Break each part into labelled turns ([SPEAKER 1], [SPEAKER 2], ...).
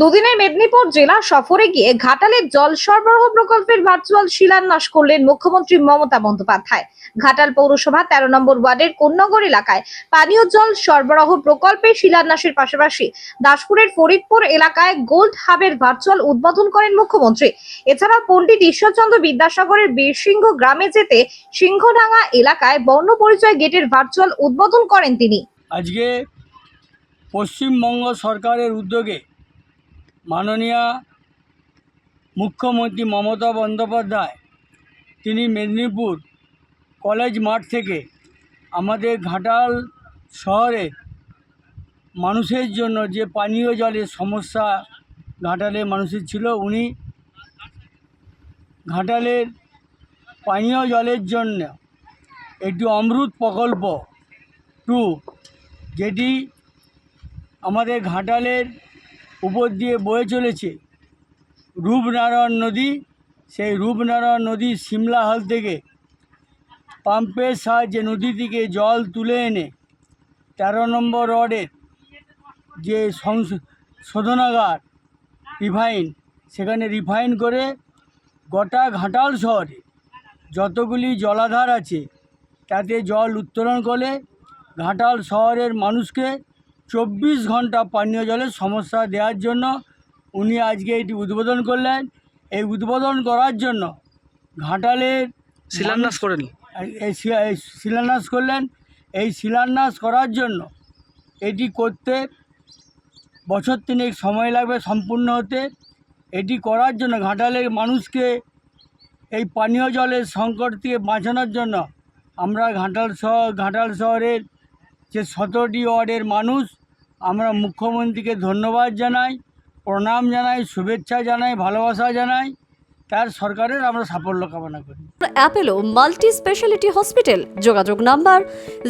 [SPEAKER 1] দুদিনের মেদিনীপুর জেলা সফরে গিয়ে ঘাটালের জল সরবরাহ প্রকল্পের ভার্চুয়াল শিলান্যাস করলেন মুখ্যমন্ত্রী মমতা বন্দ্যোপাধ্যায়। ঘাটাল পৌরসভা তেরো নম্বর ওয়ার্ডের কোন্নগর এলাকায় পানীয় জল সরবরাহ প্রকল্পের শিলান্যাসের পাশাপাশি দাসপুরের ফরিদপুর এলাকায় গোল্ড হাবের ভার্চুয়াল উদ্বোধন করেন মুখ্যমন্ত্রী। এছাড়া পণ্ডিত ঈশ্বরচন্দ্র বিদ্যাসাগরের বীরসিংহ গ্রামে যেতে সিংহডাঙ্গা এলাকায় বর্ণ পরিচয় গেটের ভার্চুয়াল উদ্বোধন করেন তিনি।
[SPEAKER 2] আজকে পশ্চিমবঙ্গ সরকারের উদ্যোগে মাননীয় মুখ্যমন্ত্রী মমতা বন্দ্যোপাধ্যায়, তিনি মেদিনীপুর কলেজ মাঠ থেকে আমাদের ঘাটাল শহরে মানুষের জন্য যে পানীয় জলের সমস্যা ঘাটালে মানুষের ছিল, উনি ঘাটালের পানীয় জলের জন্য একটি অমৃত প্রকল্প টু, যেটি আমাদের ঘাটালের উপর দিয়ে বয়ে চলেছে। রূপনারায়ণ নদী, সেই রূপনারায়ণ নদী সিমলা হল থেকে পাম্পের সাহায্যে নদী থেকে জল তুলে এনে তেরো নম্বর রডের যে শোধনাগার, রিফাইন, সেখানে রিফাইন করে গোটা ঘাটাল শহরে যতগুলি জলাধার আছে, তাতে জল উত্তোলন করে ঘাটাল শহরের মানুষকে চব্বিশ ঘণ্টা পানীয় জলের সমস্যা দেওয়ার জন্য উনি আজকে এটি উদ্বোধন করলেন। এই উদ্বোধন করার জন্য ঘাটালের
[SPEAKER 3] শিলান্যাস করেন?
[SPEAKER 2] এই- শিলান্যাস করলেন। এই শিলান্যাস করার জন্য এটি করতে বছর তিনেক সময় লাগবে সম্পূর্ণ হতে। এটি করার জন্য ঘাটালের মানুষকে এই পানীয় জলের সংকট থেকে বাঁচানোর জন্য আমরা ঘাটাল শহর ঘাটাল শহরের যে সতেরোটি ওয়ার্ডের মানুষ আমরা মুখ্যমন্ত্রীকে ধন্যবাদ জানাই, প্রণাম জানাই, শুভেচ্ছা জানাই, ভালোবাসা জানাই। তার সরকারের আমরা সাফল্য কামনা করি।
[SPEAKER 4] অ্যাপেলো মাল্টি স্পেশালিটি হসপিটাল, যোগাযোগ number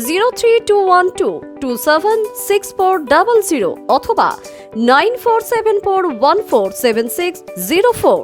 [SPEAKER 4] zero three two one two two seven six four double zero অথবা nine four seven four one four seven six zero four.